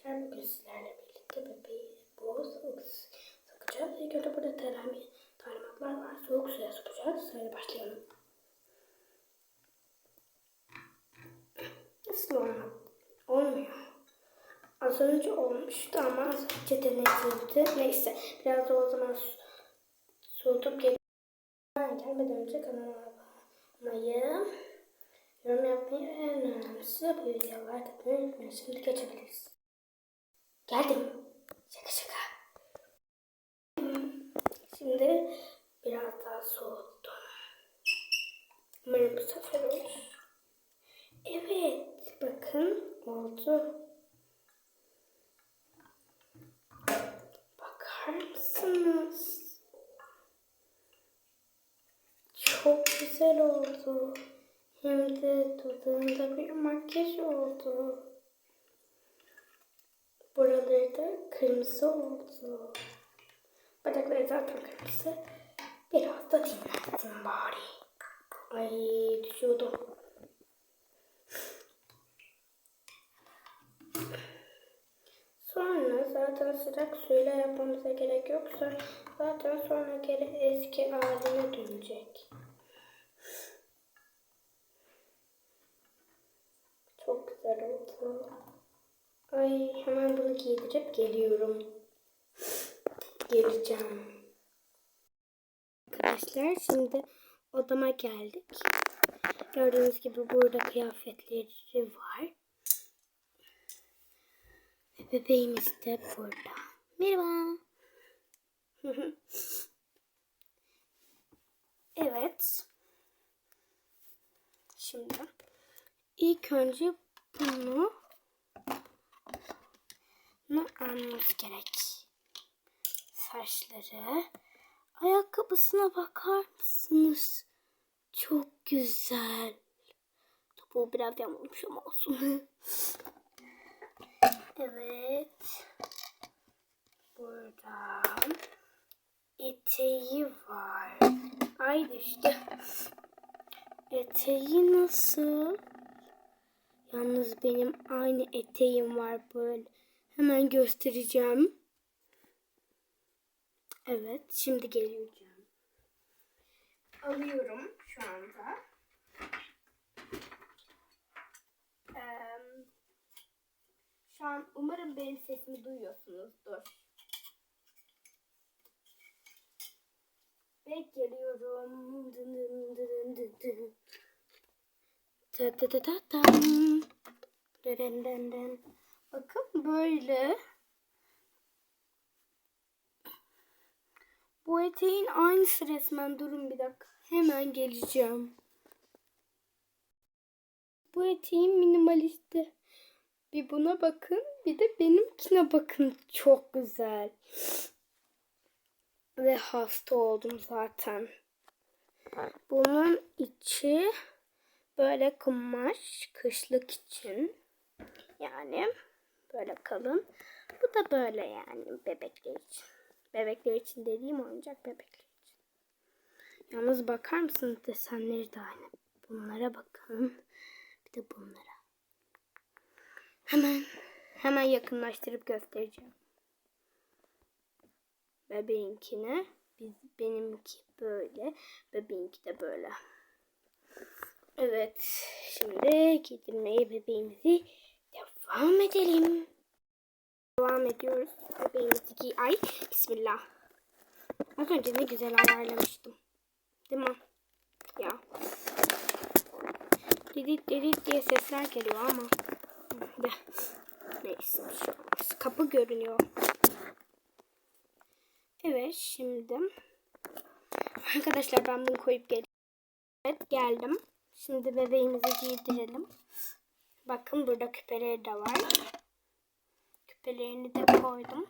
arkadaşlar bugün sizlerle birlikte bebeği boğaz sokacağız. İlk önce burada terami, talimatlar var. Soğuk suya sokacağız. Hadi başlayalım. Nasıl? Olmuyor. Az önce olmuştu ama az önce denetildi. Neyse biraz da o zaman soğutup gel gelmeden önce kanalıma abone olmayı, yorum yapmayı ve en önemlisi bu videoya like atmayı unutmayın. Şimdi geçebiliriz. Geldim. Şaka şaka. Şimdi biraz daha soğuttum. Umarım bu sefer olur. Evet. Bakın oldu. Bakar mısınız? Çok güzel oldu. Hem de dudağında bir makyaj oldu. Buraları da kırmızı oldu. Bacakları zaten kırmızı. Biraz da dinlensin bari. Ay düşüyordu. Sonra zaten sıcak suyla yapmamıza gerek yoksa zaten sonra geri eski haline dönecek. Çok güzel oldu. Ay hemen bunu giydirip geliyorum. Geleceğim. Arkadaşlar şimdi odama geldik. Gördüğünüz gibi burada kıyafetleri var. Ve bebeğimiz de burada. Merhaba. evet. Şimdi ilk önce bunu almamız gerek. Saçları. Ayakkabısına bakar mısınız? Çok güzel. Topuğu biraz yamulmuş ama olsun. evet. Burada eteği var. Ay düştü. Eteği nasıl? Yalnız benim aynı eteğim var böyle. Hemen göstereceğim. Evet, şimdi geleceğim. Alıyorum şu anda. Şu an umarım benim sesimi duyuyorsunuzdur. Ve geliyorum. Dın dın dın dın dın. Ta ta ta ta tam. Dın dın dın. Bakın böyle. Bu eteğin aynısı resmen. Durun bir dakika. Hemen geleceğim. Bu eteğin minimalisti. Bir buna bakın. Bir de benimkine bakın. Çok güzel. Ve hasta oldum zaten. Bunun içi böyle kumaş kışlık için. Yani böyle kalın. Bu da böyle yani bebekler için. Bebekler için dediğim oyuncak bebekler için. Yalnız bakar mısınız desenleri de aynı. Bunlara bakın. Bir de bunlara. Hemen hemen yakınlaştırıp göstereceğim. Bebeğinkine biz benimki böyle. Bebeğinki de böyle. Evet. Şimdi giydirmeye bebeğimizi devam edelim. Devam ediyoruz. Bebeğimizi giy. Ay bismillah. Az önce ne güzel ayarlamıştım. Değil mi? Ya. Didit didit diye sesler geliyor ama. De. Neyse bir şey. Kapı görünüyor. Evet şimdi. Arkadaşlar ben bunu koyup geldim. Evet geldim. Şimdi bebeğimizi giydirelim. Bakın burada küpeleri de var. Küpelerini de koydum.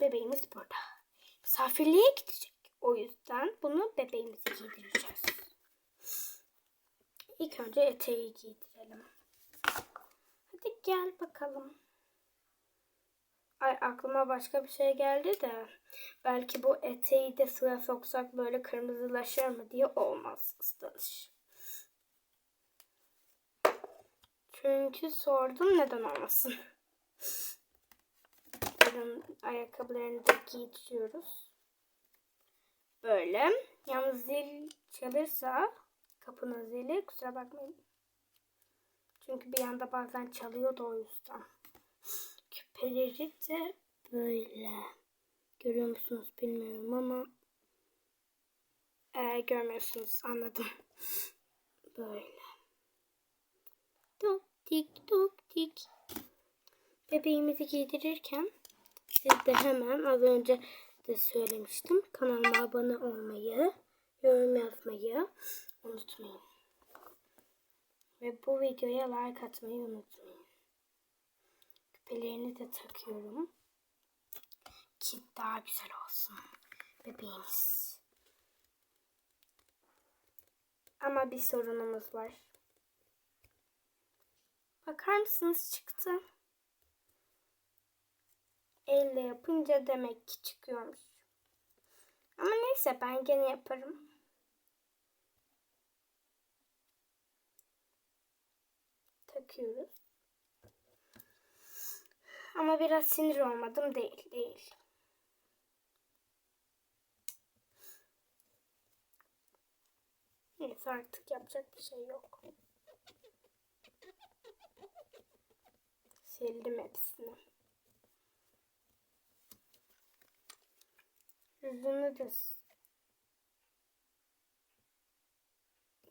Bebeğimiz burada. Misafirliğe gidecek. O yüzden bunu bebeğimize giydireceğiz. İlk önce eteği giydirelim. Hadi gel bakalım. Ay aklıma başka bir şey geldi de belki bu eteği de suya soksak böyle kırmızılaşır mı diye olmaz ıslanış. Çünkü sordum neden olmasın. Bunun ayakkabılarını da giydiriyoruz. Böyle. Yalnız zil çalırsa kapının zili kusura bakmayın. Çünkü bir anda bazen çalıyordu o yüzden. Küpeleri de böyle. Görüyor musunuz bilmiyorum ama ee, görmüyorsunuz anladım. Böyle. Tok tik tok tik. Bebeğimizi giydirirken siz de hemen az önce de söylemiştim. Kanalıma abone olmayı, yorum yazmayı unutmayın. Ve bu videoya like atmayı unutmayın. Küpelerini de takıyorum. Ki daha güzel olsun bebeğimiz. Ama bir sorunumuz var. Bakar mısınız çıktı. Elle yapınca demek ki çıkıyormuş. Ama neyse ben gene yaparım. Takıyoruz. Ama biraz sinir olmadım değil değil. Neyse artık yapacak bir şey yok. Sildim hepsini. Yüzünü de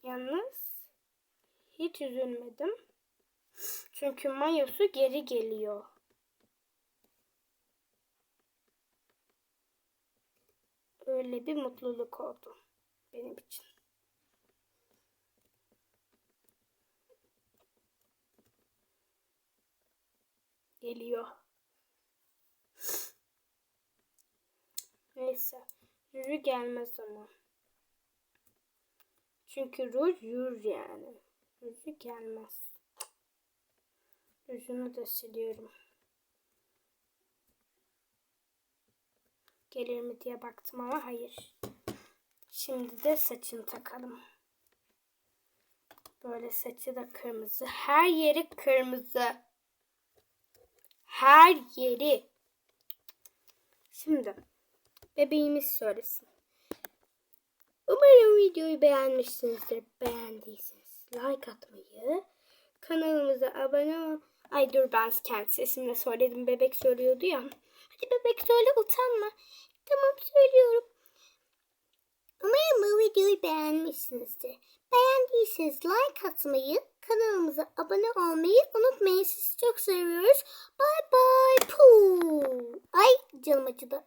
Yalnız hiç üzülmedim. Çünkü mayosu geri geliyor. Öyle bir mutluluk oldu benim için. Geliyor. Neyse. Yürü gelmez ama. Çünkü ruj yürür yani. Ruju gelmez. Rujunu da siliyorum. Gelir mi diye baktım ama hayır. Şimdi de saçını takalım. Böyle saçı da kırmızı. Her yeri kırmızı. Her yeri. Şimdi bebeğimiz söylesin. Umarım videoyu beğenmişsinizdir. Beğendiyseniz like atmayı, kanalımıza abone ol. Ay dur ben kendi sesimle söyledim. Bebek söylüyordu ya. Hadi bebek söyle utanma. Tamam söylüyorum. Umarım bu videoyu beğenmişsinizdir. Beğendiyseniz like atmayı, kanalımıza abone olmayı unutmayın. Sizi çok seviyoruz. Bye. Puu. Ay canım acıdı.